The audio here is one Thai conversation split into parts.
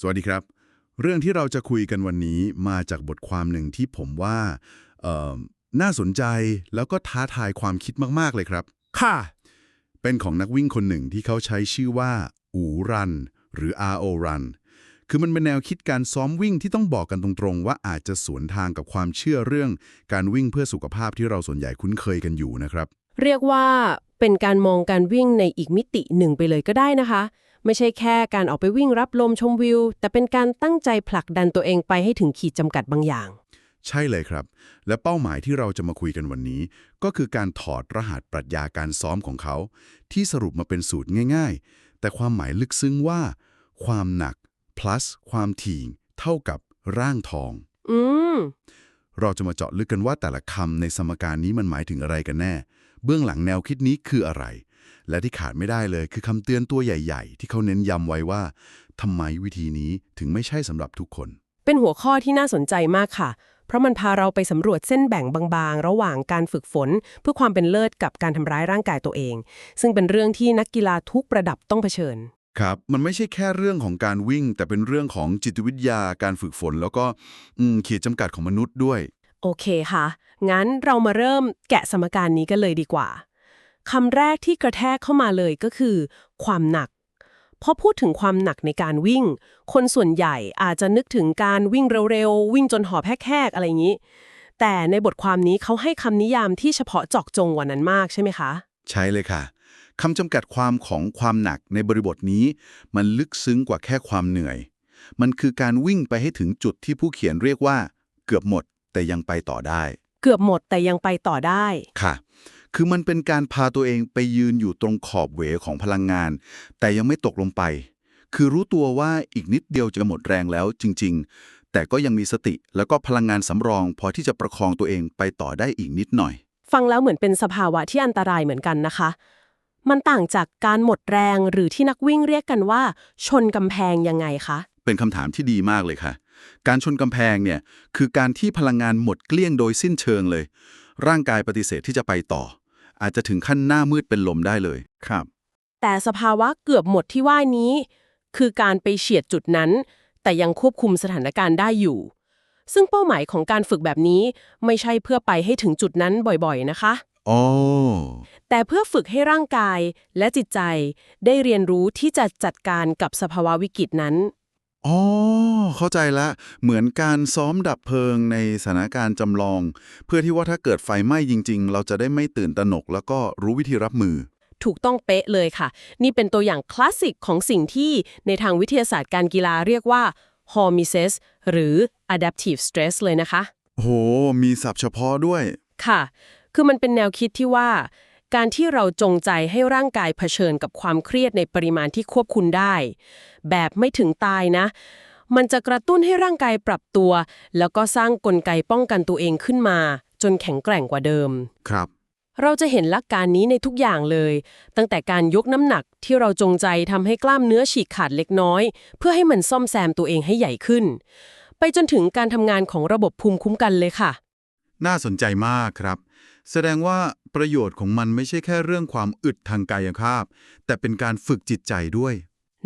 สวัสดีครับ เรื่องที่เราจะคุยกันวันนี้มาจากบทความหนึ่งที่ผมว่าเอ่อน่าสนใจแล้วก็ท้าทายความคิดมาก ๆ เลยครับ ค่ะ เป็นของนักวิ่งคนหนึ่งที่เขาใช้ชื่อว่า อูรัน หรือ RO Run คือมันเป็นแนวคิดการซ้อมวิ่งที่ต้องบอกกันตรงๆ ว่าอาจจะสวนทางกับความเชื่อเรื่องการวิ่งเพื่อสุขภาพที่เราส่วนใหญ่คุ้นเคยกันอยู่นะครับ เรียกว่าเป็นการมองการวิ่งในอีกมิติหนึ่งไปเลยก็ได้นะคะ ไม่ใช่แค่การออกไปวิ่งรับลมชมวิว แต่เป็นการตั้งใจผลักดันตัวเองไปให้ถึงขีดจำกัดบางอย่าง ใช่เลยครับ และเป้าหมายที่เราจะมาคุยกันวันนี้ ก็คือการถอดรหัสปรัชญาการซ้อมของเขา ที่สรุปมาเป็นสูตรง่าย ๆ แต่ความหมายลึกซึ้งว่า ความหนัก plus ความถี่เท่ากับร่างทอง อืมเราจะมาเจาะลึกกันว่าแต่ละคำในสมการนี้มันหมายถึงอะไรกันแน่ เบื้องหลังแนวคิดนี้คืออะไร และที่ขาดไม่ได้เลยคือคำเตือนตัวใหญ่ ๆ ที่เขาเน้นย้ำไว้ว่าทำไมวิธีนี้ถึงไม่ใช่สำหรับทุกคน เป็นหัวข้อที่น่าสนใจมากค่ะ เพราะมันพาเราไปสำรวจเส้นแบ่งบางๆ ระหว่างการฝึกฝน เพื่อความเป็นเลิศกับการทำร้ายร่างกายตัวเอง ซึ่งเป็นเรื่องที่นักกีฬาทุกระดับต้องเผชิญครับมันไม่ใช่แค่เรื่องของการวิ่ง แต่เป็นเรื่องของจิตวิทยาการฝึกฝน แล้วก็อืมขีดจำกัดของมนุษย์ด้วย โอเคค่ะ งั้นเรามาเริ่มแกะสมการนี้กันเลยดีกว่า คำแรกที่กระแทกเข้ามาเลยก็คือ ความหนักพอพูดถึงความหนักในการวิ่ง คนส่วนใหญ่อาจจะนึกถึงการวิ่งเร็วๆ วิ่งจนหอบแหกๆ อะไรอย่างนี้ แต่ในบทความนี้เขาให้คำนิยามที่เฉพาะเจาะจงกว่านั้นมากใช่ไหมคะ ใช่เลยค่ะคำจำกัดความของความหนักในบริบทนี้ มันลึกซึ้งกว่าแค่ความเหนื่อย มันคือการวิ่งไปให้ถึงจุดที่ผู้เขียนเรียกว่า เกือบหมดแต่ยังไปต่อได้ เกือบหมดแต่ยังไปต่อได้ค่ะ คือมันเป็นการพาตัวเองไปยืนอยู่ตรงขอบเหวของพลังงาน แต่ยังไม่ตกลงไป คือรู้ตัวว่าอีกนิดเดียวจะหมดแรงแล้วจริง ๆ แต่ก็ยังมีสติแล้วก็พลังงานสำรอง พอที่จะประคองตัวเองไปต่อได้อีกนิดหน่อย ฟังแล้วเหมือนเป็นสภาวะที่อันตรายเหมือนกันนะคะ มันต่างจากการหมดแรงหรือที่นักวิ่งเรียกกันว่า ชนกำแพงยังไงคะ เป็นคำถามที่ดีมากเลยค่ะ การชนกำแพงเนี่ยคือการที่พลังงานหมดเกลี้ยงโดยสิ้นเชิงเลย ร่างกายปฏิเสธที่จะไปต่อ อาจจะถึงขั้นหน้ามืดเป็นลมได้เลยครับ แต่สภาวะเกือบหมดที่ว่านี้ คือการไปเฉียดจุดนั้น แต่ยังควบคุมสถานการณ์ได้อยู่ ซึ่งเป้าหมายของการฝึกแบบนี้ไม่ใช่เพื่อไปให้ถึงจุดนั้นบ่อยๆนะคะอ๋อแต่เพื่อฝึกให้ร่างกายและจิตใจได้เรียนรู้ที่จะจัดการกับสภาวะวิกฤตนั้น อ๋อ เข้าใจละเหมือนการซ้อมดับเพลิงในสถานการณ์จำลอง เพื่อที่ว่าถ้าเกิดไฟไหม้จริง ๆ เราจะได้ไม่ตื่นตระหนก แล้วก็รู้วิธีรับมือ ถูกต้องเป๊ะเลยค่ะ นี่เป็นตัวอย่างคลาสสิกของสิ่งที่ในทางวิทยาศาสตร์การกีฬาเรียกว่า hormesis หรือ adaptive stress เลยนะคะ โห มีศัพท์เฉพาะด้วย ค่ะ คือมันเป็นแนวคิดที่ว่า การที่เราจงใจให้ร่างกายเผชิญกับความเครียดในปริมาณที่ควบคุมได้ แบบไม่ถึงตายนะ มันจะกระตุ้นให้ร่างกายปรับตัว แล้วก็สร้างกลไกป้องกันตัวเองขึ้นมา จนแข็งแกร่งกว่าเดิม ครับ เราจะเห็นหลักการนี้ในทุกอย่างเลย ตั้งแต่การยกน้ำหนักที่เราจงใจทำให้กล้ามเนื้อฉีกขาดเล็กน้อย เพื่อให้มันซ่อมแซมตัวเองให้ใหญ่ขึ้น ไปจนถึงการทำงานของระบบภูมิคุ้มกันเลยค่ะ น่าสนใจมากครับ แสดงว่าประโยชน์ของมันไม่ใช่แค่เรื่องความอึดทางกายภาพ แต่เป็นการฝึกจิตใจด้วย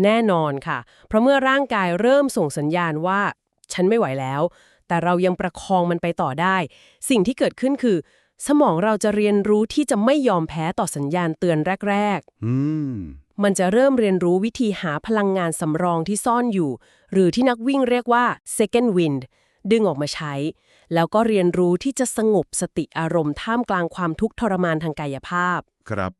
แน่นอนค่ะ เพราะเมื่อร่างกายเริ่มส่งสัญญาณว่า ฉันไม่ไหวแล้ว แต่เรายังประคองมันไปต่อได้ สิ่งที่เกิดขึ้นคือ สมองเราจะเรียนรู้ที่จะไม่ยอมแพ้ต่อสัญญาณเตือนแรกอืมๆมันจะเริ่มเรียนรู้วิธีหาพลังงานสำรองที่ซ่อนอยู่ หรือที่นักวิ่งเรียกว่า second wind ดึงออกมาใช้ แล้วก็เรียนรู้ที่จะสงบสติอารมณ์ท่ามกลางความทุกข์ทรมานทางกายภาพ ครับ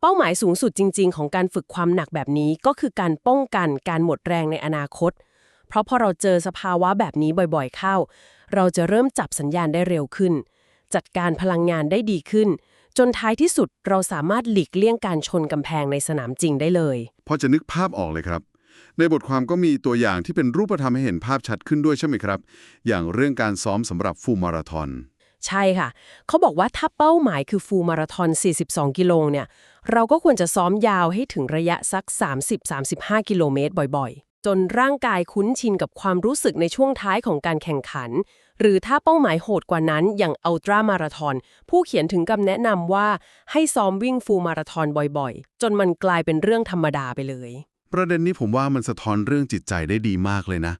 เป้าหมายสูงสุดจริง ๆ ของการฝึกความหนักแบบนี้ก็คือการป้องกันการหมดแรงในอนาคต เพราะพอเราเจอสภาวะแบบนี้บ่อยๆ เข้า เราจะเริ่มจับสัญญาณได้เร็วขึ้น จัดการพลังงานได้ดีขึ้น จนท้ายที่สุดเราสามารถหลีกเลี่ยงการชนกำแพงในสนามจริงได้เลย พอจะนึกภาพออกเลยครับ ในบทความก็มีตัวอย่างที่เป็นรูปธรรมให้เห็นภาพชัดขึ้นด้วยใช่ไหมครับ อย่างเรื่องการซ้อมสำหรับฟูมาราธอนใช่ค่ะ เขาบอกว่าถ้าเป้าหมายคือฟูมาราธอน 42 กิโลเนี่ย เราก็ควรจะซ้อมยาวให้ถึงระยะสัก 30-35 กิโลเมตรบ่อยๆ จนร่างกายคุ้นชินกับความรู้สึกในช่วงท้ายของการแข่งขัน หรือถ้าเป้าหมายโหดกว่านั้นอย่างอัลตร้ามาราธอนผู้เขียนถึงกับแนะนำว่าให้ซ้อมวิ่งฟูมาราธอนบ่อยๆ จนมันกลายเป็นเรื่องธรรมดาไปเลย ประเด็นนี้ผมว่ามันสะท้อนเรื่องจิตใจได้ดีมากเลยนะ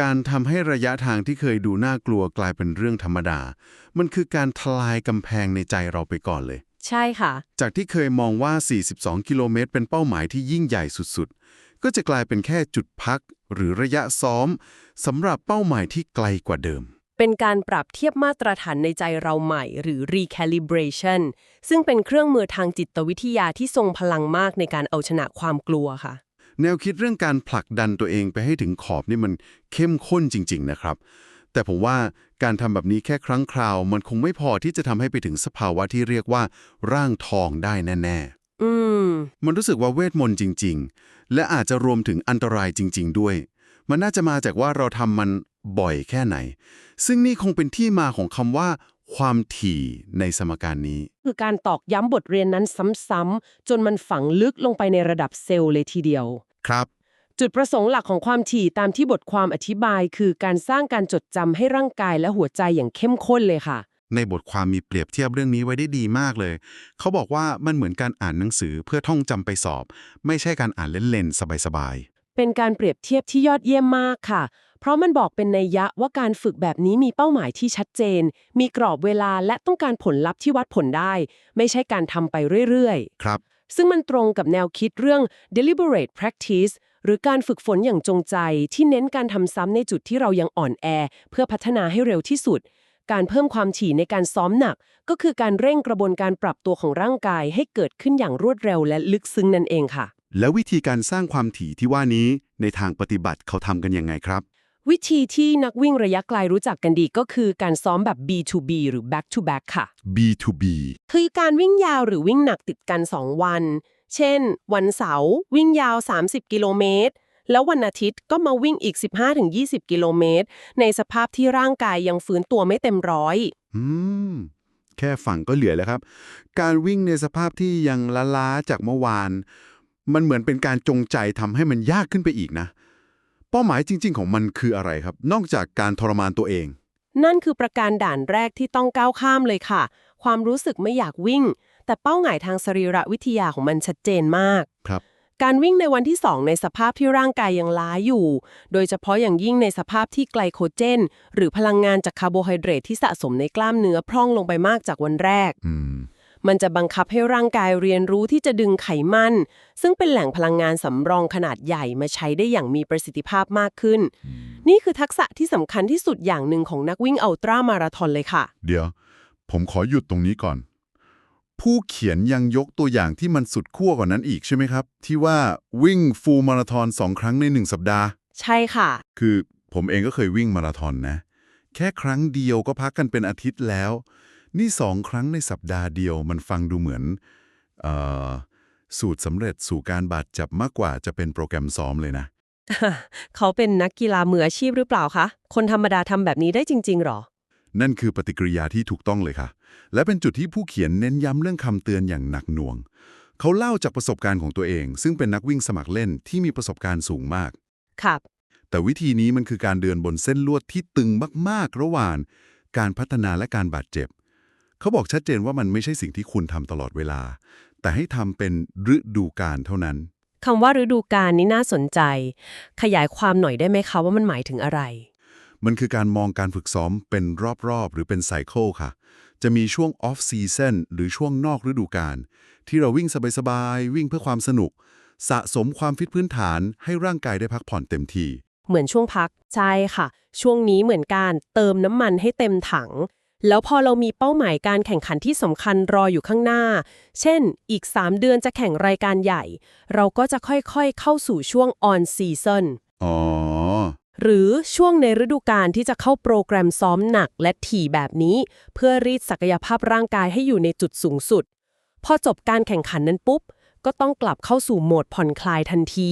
การทำให้ระยะทางที่เคยดูน่ากลัวกลายเป็นเรื่องธรรมดา มันคือการทลายกำแพงในใจเราไปก่อนเลย ใช่ค่ะ จากที่เคยมองว่า 42 กิโลเมตร เป็นเป้าหมายที่ยิ่งใหญ่สุดๆ ก็จะกลายเป็นแค่จุดพัก หรือระยะซ้อมสำหรับเป้าหมายที่ไกลกว่าเดิม เป็นการปรับเทียบมาตรฐานในใจเราใหม่ หรือ recalibration ซึ่งเป็นเครื่องมือทางจิตวิทยาที่ทรงพลังมากในการเอาชนะความกลัวค่ะ แนวคิดเรื่องการผลักดันตัวเองไปให้ถึงขอบนี่มันเข้มข้นจริง ๆ นะครับ แต่ผมว่าการทำแบบนี้แค่ครั้งคราว มันคงไม่พอที่จะทำให้ไปถึงสภาวะที่เรียกว่า ร่างทองได้แน่อืมๆมันรู้สึกว่าเวทมนต์จริง ๆ และอาจจะรวมถึงอันตรายจริง ๆ ด้วย มันน่าจะมาจากว่าเราทำมันบ่อยแค่ไหน ซึ่งนี่คงเป็นที่มาของคำว่าความถี่ในสมการนี้ คือการตอกย้ำบทเรียนนั้นซ้ำๆจนมันฝังลึกลงไปในระดับเซลล์เลยทีเดียว ครับ จุดประสงค์หลักของความถี่ตามที่บทความอธิบาย คือการสร้างการจดจำให้ร่างกายและหัวใจอย่างเข้มข้นเลยค่ะ ในบทความมีเปรียบเทียบเรื่องนี้ไว้ได้ดีมากเลย เขาบอกว่ามันเหมือนการอ่านหนังสือเพื่อท่องจำไปสอบ ไม่ใช่การอ่านเล่นๆสบายเป็นการเปรียบเทียบที่ยอดเยี่ยมมากค่ะ เพราะมันบอกเป็นนัยยะว่าการฝึกแบบนี้มีเป้าหมายที่ชัดเจน มีกรอบเวลาและต้องการผลลัพธ์ที่วัดผลได้ ไม่ใช่การทำไปเรื่อยๆ ครับๆ ซึ่งมันตรงกับแนวคิดเรื่อง deliberate practice หรือการฝึกฝนอย่างจงใจที่เน้นการทำซ้ำในจุดที่เรายังอ่อนแอ เพื่อพัฒนาให้เร็วที่สุด การเพิ่มความถี่ในการซ้อมหนัก ก็คือการเร่งกระบวนการปรับตัวของร่างกายให้เกิดขึ้นอย่างรวดเร็วและลึกซึ้งนั่นเองค่ะ แล้ววิธีการสร้างความถี่ที่ว่านี้ในทางปฏิบัติเขาทำกันยังไงครับ วิธีที่นักวิ่งระยะไกลรู้จักกันดีก็คือการซ้อมแบบ B2B หรือ back to back ค่ะ B2B คือการวิ่งยาวหรือวิ่งหนักติดกัน 2 วัน เช่น วันเสาร์วิ่งยาว 30 กิโลเมตร แล้ววันอาทิตย์ก็มาวิ่งอีก 15-20 กิโลเมตร ในสภาพที่ร่างกายยังฟื้นตัวไม่เต็มร้อยอืมแค่ฝั่งก็เหลือแล้วครับ การวิ่งในสภาพที่ยังล้าๆจากเมื่อวาน มันเหมือนเป็นการจงใจทำให้มันยากขึ้นไปอีกนะ เป้าหมายจริง ๆ ของมันคืออะไรครับ นอกจากการทรมานตัวเอง นั่นคือประการด่านแรกที่ต้องก้าวข้ามเลยค่ะ ความรู้สึกไม่อยากวิ่ง แต่เป้าหมายทางสรีรวิทยาของมันชัดเจนมาก ครับ การวิ่งในวันที่ 2 ในสภาพที่ร่างกายยังล้าอยู่ โดยเฉพาะอย่างยิ่งในสภาพที่ไกลโคเจน หรือพลังงานจากคาร์โบไฮเดรตที่สะสมในกล้ามเนื้อพร่องลงไปมากจากวันแรก อืม มันจะบังคับให้ร่างกายเรียนรู้ที่จะดึงไขมัน ซึ่งเป็นแหล่งพลังงานสำรองขนาดใหญ่มาใช้ได้อย่างมีประสิทธิภาพมากขึ้น นี่คือทักษะที่สำคัญที่สุดอย่างหนึ่งของนักวิ่งอัลตร้ามาราธอนเลยค่ะ เดี๋ยว ผมขอหยุดตรงนี้ก่อน ผู้เขียนยังยกตัวอย่างที่มันสุดขั้วกว่านั้นอีกใช่ไหมครับ ที่ว่าวิ่งฟูลมาราธอนสองครั้งในหนึ่งสัปดาห์ ใช่ค่ะ คือผมเองก็เคยวิ่งมาราธอนนะ แค่ครั้งเดียวก็พักกันเป็นอาทิตย์แล้ว นี่สองครั้งในสัปดาห์เดียวมันฟังดูเหมือนเออสูตรสำเร็จสู่การบาดเจ็บมากกว่าจะเป็นโปรแกรมซ้อมเลยนะ เขาเป็นนักกีฬามืออาชีพหรือเปล่าคะ คนธรรมดาทำแบบนี้ได้จริง ๆหรอ นั่นคือปฏิกิริยาที่ถูกต้องเลยค่ะ และเป็นจุดที่ผู้เขียนเน้นย้ำเรื่องคำเตือนอย่างหนักหน่วง เขาเล่าจากประสบการณ์ของตัวเอง ซึ่งเป็นนักวิ่งสมัครเล่นที่มีประสบการณ์สูงมาก ครับ แต่วิธีนี้มันคือการเดินบนเส้นลวดที่ตึงมากๆ ระหว่างการพัฒนาและการบาดเจ็บ เขาบอกชัดเจนว่ามันไม่ใช่สิ่งที่คุณทำตลอดเวลา แต่ให้ทำเป็นฤดูกาลเท่านั้น คำว่าฤดูกาลนี้น่าสนใจ ขยายความหน่อยได้ไหมคะว่ามันหมายถึงอะไร มันคือการมองการฝึกซ้อมเป็นรอบๆ หรือเป็นไซเคิลค่ะ จะมีช่วงออฟซีซั n หรือช่วงนอกฤดูกาลที่เราวิ่งสบายๆ วิ่งเพื่อความสนุก สะสมความฟิตพื้นฐานให้ร่างกายได้พักผ่อนเต็มที่ เหมือนช่วงพัก ใช่ค่ะ ช่วงนี้เหมือนการเติมน้ำมันให้เต็มถัง แล้วพอเรามีเป้าหมายการแข่งขันที่สำคัญรออยู่ข้างหน้า เช่น อีก 3 เดือนจะแข่งรายการใหญ่ เราก็จะค่อยๆ เข้าสู่ช่วง on season อ๋อ หรือช่วงในฤดูกาลที่จะเข้าโปรแกรมซ้อมหนักและถี่แบบนี้ เพื่อรีดศักยภาพร่างกายให้อยู่ในจุดสูงสุด พอจบการแข่งขันนั้นปุ๊บ ก็ต้องกลับเข้าสู่โหมดผ่อนคลายทันที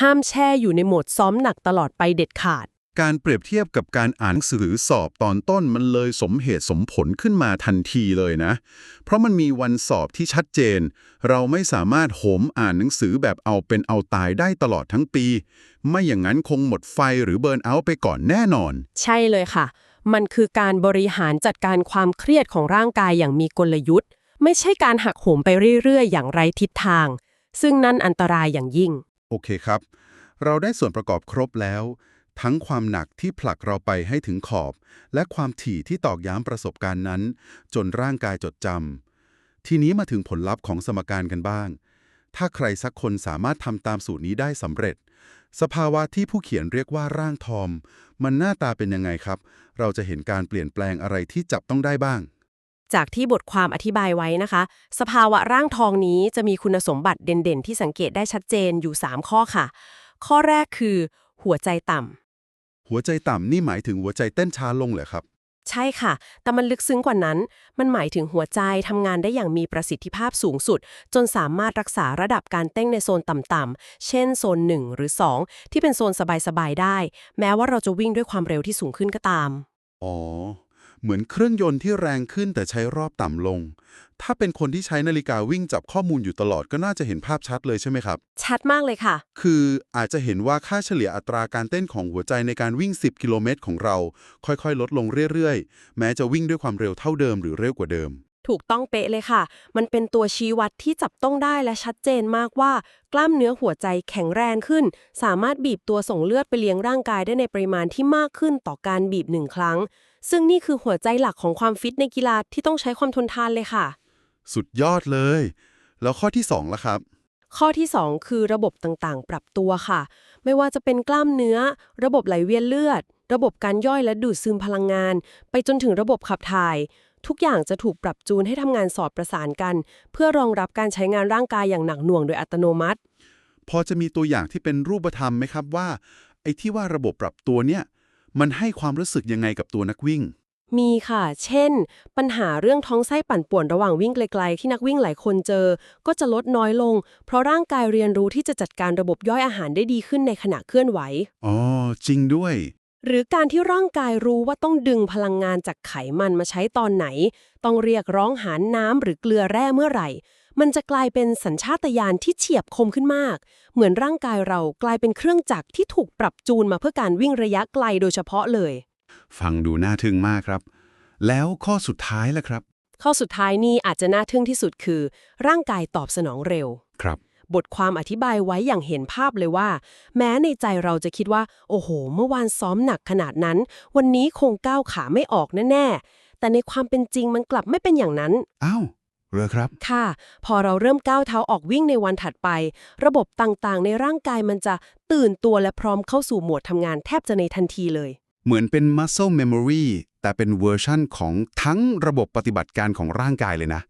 ห้ามแช่อยู่ในโหมดซ้อมหนักตลอดไปเด็ดขาด การเปรียบเทียบกับการอ่านหนังสือสอบตอนต้นมันเลยสมเหตุสมผลขึ้นมาทันทีเลยนะ เพราะมันมีวันสอบที่ชัดเจน เราไม่สามารถโหมอ่านหนังสือแบบเอาเป็นเอาตายได้ตลอดทั้งปี ไม่อย่างนั้นคงหมดไฟหรือเบิร์นเอาท์ไปก่อนแน่นอน ใช่เลยค่ะ มันคือการบริหารจัดการความเครียดของร่างกายอย่างมีกลยุทธ์ ไม่ใช่การหักโหมไปเรื่อยๆ อย่างไร้ทิศทาง ซึ่งนั่นอันตรายอย่างยิ่ง โอเคครับ เราได้ส่วนประกอบครบแล้ว ทั้งความหนักที่ผลักเราไปให้ถึงขอบ และความถี่ที่ตอกย้ำประสบการณ์นั้น จนร่างกายจดจำทีนี้มาถึงผลลัพธ์ของสมการกันบ้าง ถ้าใครสักคนสามารถทำตามสูตรนี้ได้สำเร็จ สภาวะที่ผู้เขียนเรียกว่าร่างทอม มันหน้าตาเป็นยังไงครับ เราจะเห็นการเปลี่ยนแปลงอะไรที่จับต้องได้บ้างจากที่บทความอธิบายไว้นะคะ สภาวะร่างทองนี้จะมีคุณสมบัติเด่นๆ ที่สังเกตได้ชัดเจนอยู่ 3 ข้อค่ะ ข้อแรกคือ หัวใจต่ำ หัวใจต่ำนี่หมายถึงหัวใจเต้นช้าลงเหรอครับ ใช่ค่ะ แต่มันลึกซึ้งกว่านั้น มันหมายถึงหัวใจทำงานได้อย่างมีประสิทธิภาพสูงสุด จนสามารถรักษาระดับการเต้นในโซนต่ำๆ เช่นโซน 1 หรือ 2 ที่เป็นโซนสบายๆ ได้ แม้ว่าเราจะวิ่งด้วยความเร็วที่สูงขึ้นก็ตาม อ๋อ เหมือนเครื่องยนต์ที่แรงขึ้นแต่ใช้รอบต่ำลง ถ้าเป็นคนที่ใช้นาฬิกาวิ่งจับข้อมูลอยู่ตลอดก็น่าจะเห็นภาพชัดเลยใช่ไหมครับ ชัดมากเลยค่ะ คืออาจจะเห็นว่าค่าเฉลี่ยอัตราการเต้นของหัวใจในการวิ่ง 10 กิโลเมตรของเรา ค่อยๆ ลดลงเรื่อยๆ แม้จะวิ่งด้วยความเร็วเท่าเดิมหรือเร็วกว่าเดิม ถูกต้องเป๊ะเลยค่ะ มันเป็นตัวชี้วัดที่จับต้องได้และชัดเจนมากว่า กล้ามเนื้อหัวใจแข็งแรงขึ้น สามารถบีบตัวส่งเลือดไปเลี้ยงร่างกายได้ในปริมาณที่มากขึ้นต่อการบีบหนึ่งครั้ง ซึ่งนี่คือหัวใจหลักของความฟิตในกีฬาที่ต้องใช้ความทนทานเลยค่ะ สุดยอดเลย แล้วข้อที่2ล่ะครับ ข้อที่ 2 คือระบบต่างๆ ปรับตัวค่ะ ไม่ว่าจะเป็นกล้ามเนื้อ ระบบไหลเวียนเลือด ระบบการย่อยและดูดซึมพลังงาน ไปจนถึงระบบขับถ่าย ทุกอย่างจะถูกปรับจูนให้ทำงานสอดประสานกัน เพื่อรองรับการใช้งานร่างกายอย่างหนักหน่วงโดยอัตโนมัติ พอจะมีตัวอย่างที่เป็นรูปธรรมไหมครับว่าไอ้ที่ว่าระบบปรับตัวเนี่ย มันให้ความรู้สึกยังไงกับตัวนักวิ่ง มีค่ะ เช่น ปัญหาเรื่องท้องไส้ปั่นป่วนระหว่างวิ่งไกลๆ ที่นักวิ่งหลายคนเจอ ก็จะลดน้อยลง เพราะร่างกายเรียนรู้ที่จะจัดการระบบย่อยอาหารได้ดีขึ้นในขณะเคลื่อนไหว อ๋อ จริงด้วย หรือการที่ร่างกายรู้ว่าต้องดึงพลังงานจากไขมันมาใช้ตอนไหน ต้องเรียกร้องหาน้ำหรือเกลือแร่เมื่อไหร่ มันจะกลายเป็นสัญชาตญาณที่เฉียบคมขึ้นมาก เหมือนร่างกายเรากลายเป็นเครื่องจักรที่ถูกปรับจูนมาเพื่อการวิ่งระยะไกลโดยเฉพาะเลย ฟังดูน่าทึ่งมากครับ แล้วข้อสุดท้ายล่ะครับ ข้อสุดท้ายนี่อาจจะน่าทึ่งที่สุดคือ ร่างกายตอบสนองเร็ว ครับ บทความอธิบายไว้อย่างเห็นภาพเลยว่า แม้ในใจเราจะคิดว่า โอ้โห เมื่อวานซ้อมหนักขนาดนั้น วันนี้คงก้าวขาไม่ออกแน่ๆแต่ในความเป็นจริงมันกลับไม่เป็นอย่างนั้น อ้าว เหรอครับ ค่ะ พอเราเริ่มก้าวเท้าออกวิ่งในวันถัดไป ระบบต่างๆ ในร่างกายมันจะตื่นตัวและพร้อมเข้าสู่โหมดทำงานแทบจะในทันทีเลย เหมือนเป็น muscle memory แต่เป็นเวอร์ชั่นของทั้งระบบปฏิบัติการของร่างกายเลยนะ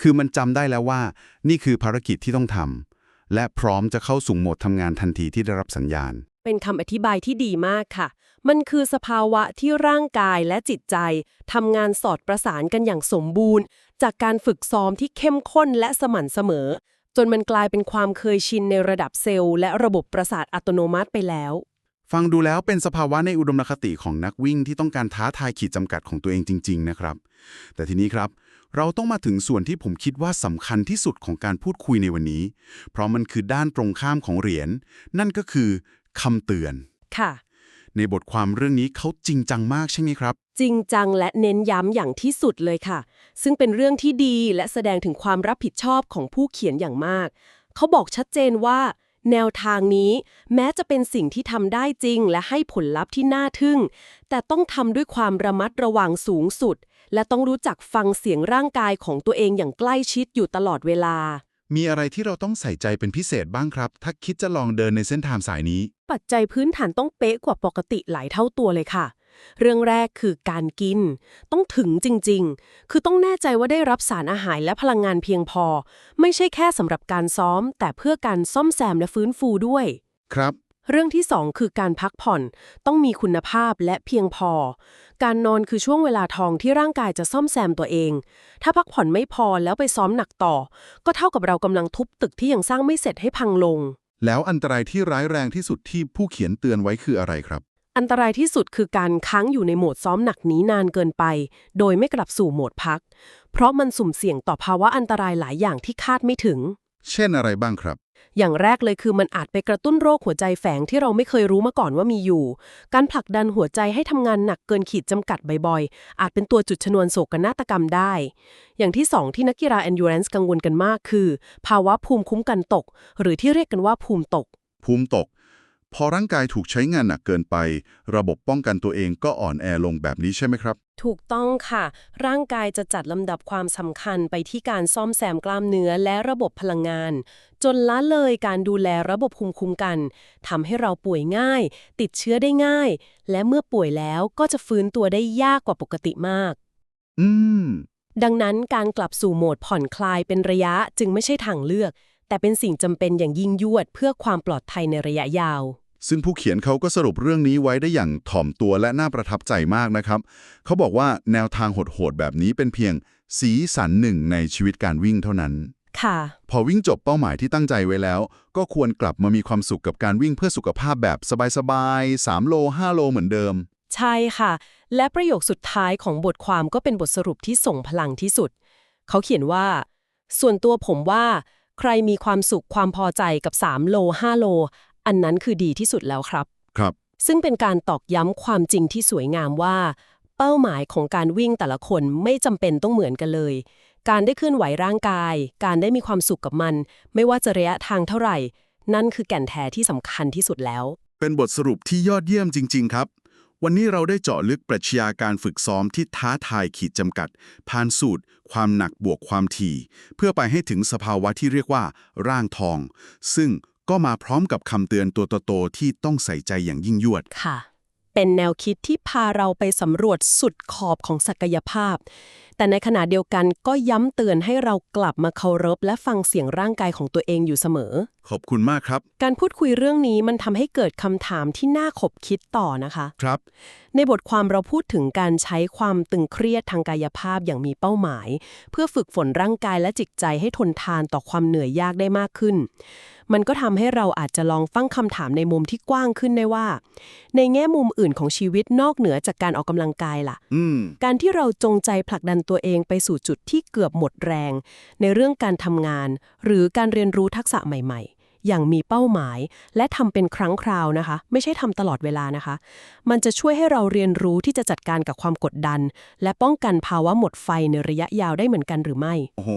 คือมันจำได้แล้วว่า นี่คือภารกิจที่ต้องทำและพร้อมจะเข้าสู่โหมดทำงานทันทีที่ได้รับสัญญาณ เป็นคำอธิบายที่ดีมากค่ะ มันคือสภาวะที่ร่างกายและจิตใจทำงานสอดประสานกันอย่างสมบูรณ์ จากการฝึกซ้อมที่เข้มข้นและสม่ำเสมอ จนมันกลายเป็นความเคยชินในระดับเซลล์และระบบประสาทอัตโนมัติไปแล้ว ฟังดูแล้วเป็นสภาวะในอุดมคติของนักวิ่งที่ต้องการท้าทายขีดจำกัดของตัวเองจริง ๆ นะครับ แต่ทีนี้ครับเราต้องมาถึงส่วนที่ผมคิดว่าสำคัญที่สุดของการพูดคุยในวันนี้ เพราะมันคือด้านตรงข้ามของเหรียญ นั่นก็คือ คำเตือน ค่ะ ในบทความเรื่องนี้เขาจริงจังมากใช่ไหมครับ จริงจังและเน้นย้ำอย่างที่สุดเลยค่ะ ซึ่งเป็นเรื่องที่ดีและแสดงถึงความรับผิดชอบของผู้เขียนอย่างมาก เขาบอกชัดเจนว่า แนวทางนี้ แม้จะเป็นสิ่งที่ทำได้จริง และให้ผลลัพธ์ที่น่าทึ่ง แต่ต้องทำด้วยความระมัดระวังสูงสุด และต้องรู้จักฟังเสียงร่างกายของตัวเองอย่างใกล้ชิดอยู่ตลอดเวลา มีอะไรที่เราต้องใส่ใจเป็นพิเศษบ้างครับ ถ้าคิดจะลองเดินในเส้นทางสายนี้ ปัจจัยพื้นฐานต้องเป๊ะกว่าปกติหลายเท่าตัวเลยค่ะ เรื่องแรกคือการกิน ต้องถึงจริง ๆ คือต้องแน่ใจว่าได้รับสารอาหารและพลังงานเพียงพอ ไม่ใช่แค่สำหรับการซ้อม แต่เพื่อการซ่อมแซมและฟื้นฟูด้วย ครับ เรื่องที่ 2 คือการพักผ่อนต้องมีคุณภาพและเพียงพอ การนอนคือช่วงเวลาทองที่ร่างกายจะซ่อมแซมตัวเอง ถ้าพักผ่อนไม่พอแล้วไปซ้อมหนักต่อ ก็เท่ากับเรากำลังทุบตึกที่ยังสร้างไม่เสร็จให้พังลง แล้วอันตรายที่ร้ายแรงที่สุดที่ผู้เขียนเตือนไว้คืออะไรครับ อันตรายที่สุดคือการค้างอยู่ในโหมดซ้อมหนักนี้นานเกินไป โดยไม่กลับสู่โหมดพัก เพราะมันสุ่มเสี่ยงต่อภาวะอันตรายหลายอย่างที่คาดไม่ถึง เช่นอะไรบ้างครับ อย่างแรกเลยคือมันอาจไปกระตุ้นโรคหัวใจแฝงที่เราไม่เคยรู้มาก่อนว่ามีอยู่ การผลักดันหัวใจให้ทำงานหนักเกินขีดจำกัดบ่อยๆ อาจเป็นตัวจุดชนวนโศกนาฏกรรมได้ อย่างที่สองที่นักกีฬา endurance กังวลกันมากคือ ภาวะภูมิคุ้มกันตก หรือที่เรียกกันว่าภูมิตก ภูมิตก พอร่างกายถูกใช้งานหนักเกินไป ระบบป้องกันตัวเองก็อ่อนแอลงแบบนี้ใช่ไหมครับ ถูกต้องค่ะ ร่างกายจะจัดลำดับความสำคัญไปที่การซ่อมแซมกล้ามเนื้อและระบบพลังงาน จนละเลยการดูแลระบบภูมิคุ้มกันทำให้เราป่วยง่าย ติดเชื้อได้ง่าย และเมื่อป่วยแล้วก็จะฟื้นตัวได้ยากกว่าปกติมาก อืม ดังนั้นการกลับสู่โหมดผ่อนคลายเป็นระยะจึงไม่ใช่ทางเลือก แต่เป็นสิ่งจำเป็นอย่างยิ่งยวดเพื่อความปลอดภัยในระยะยาว ซึ่งผู้เขียนเขาก็สรุปเรื่องนี้ไว้ได้อย่างถ่อมตัวและน่าประทับใจมากนะครับ เขาบอกว่าแนวทางโหดๆแบบนี้เป็นเพียงสีสันหนึ่งในชีวิตการวิ่งเท่านั้น ค่ะ พอวิ่งจบเป้าหมายที่ตั้งใจไว้แล้ว ก็ควรกลับมามีความสุขกับการวิ่งเพื่อสุขภาพแบบสบายๆ3โล5โลเหมือนเดิม ใช่ค่ะ และประโยคสุดท้ายของบทความก็เป็นบทสรุปที่ส่งพลังที่สุด เขาเขียนว่า ส่วนตัวผมว่า ใครมีความสุขความพอใจกับ 3 โล 5 โล อันนั้นคือดีที่สุดแล้วครับ ครับ ซึ่งเป็นการตอกย้ำความจริงที่สวยงามว่า เป้าหมายของการวิ่งแต่ละคนไม่จำเป็นต้องเหมือนกันเลย การได้เคลื่อนไหวร่างกาย การได้มีความสุขกับมัน ไม่ว่าจะระยะทางเท่าไหร่ นั่นคือแก่นแท้ที่สำคัญที่สุดแล้ว เป็นบทสรุปที่ยอดเยี่ยมจริง ๆ ครับ วันนี้เราได้เจาะลึกปรัชญาการฝึกซ้อมที่ท้าทายขีดจำกัด ผ่านสูตร ความหนักบวกความถี่ เพื่อไปให้ถึงสภาวะที่เรียกว่า ร่างทอง ซึ่งก็มาพร้อมกับคำเตือนตัวโตๆที่ต้องใส่ใจอย่างยิ่งยวด ค่ะ เป็นแนวคิดที่พาเราไปสำรวจสุดขอบของศักยภาพ แต่ในขณะเดียวกันก็ย้ำเตือนให้เรากลับมาเคารพและฟังเสียงร่างกายของตัวเองอยู่เสมอ ขอบคุณมากครับ การพูดคุยเรื่องนี้มันทำให้เกิดคำถามที่น่าขบคิดต่อนะคะ ครับ ในบทความเราพูดถึงการใช้ความตึงเครียดทางกายภาพอย่างมีเป้าหมาย เพื่อฝึกฝนร่างกายและจิตใจให้ทนทานต่อความเหนื่อยยากได้มากขึ้น มันก็ทำให้เราอาจจะลองฟังคำถามในมุมที่กว้างขึ้นได้ว่า ในแง่มุมอื่นของชีวิตนอกเหนือจากการออกกำลังกายล่ะ อืม การที่เราจงใจผลักดันตัวเองไปสู่จุดที่เกือบหมดแรง ในเรื่องการทำงาน หรือการเรียนรู้ทักษะใหม่ ๆ อย่างมีเป้าหมาย และทำเป็นครั้งคราวนะคะ ไม่ใช่ทำตลอดเวลานะคะ มันจะช่วยให้เราเรียนรู้ที่จะจัดการกับความกดดัน และป้องกันภาวะหมดไฟในระยะยาวได้เหมือนกันหรือไม่ โอ้โห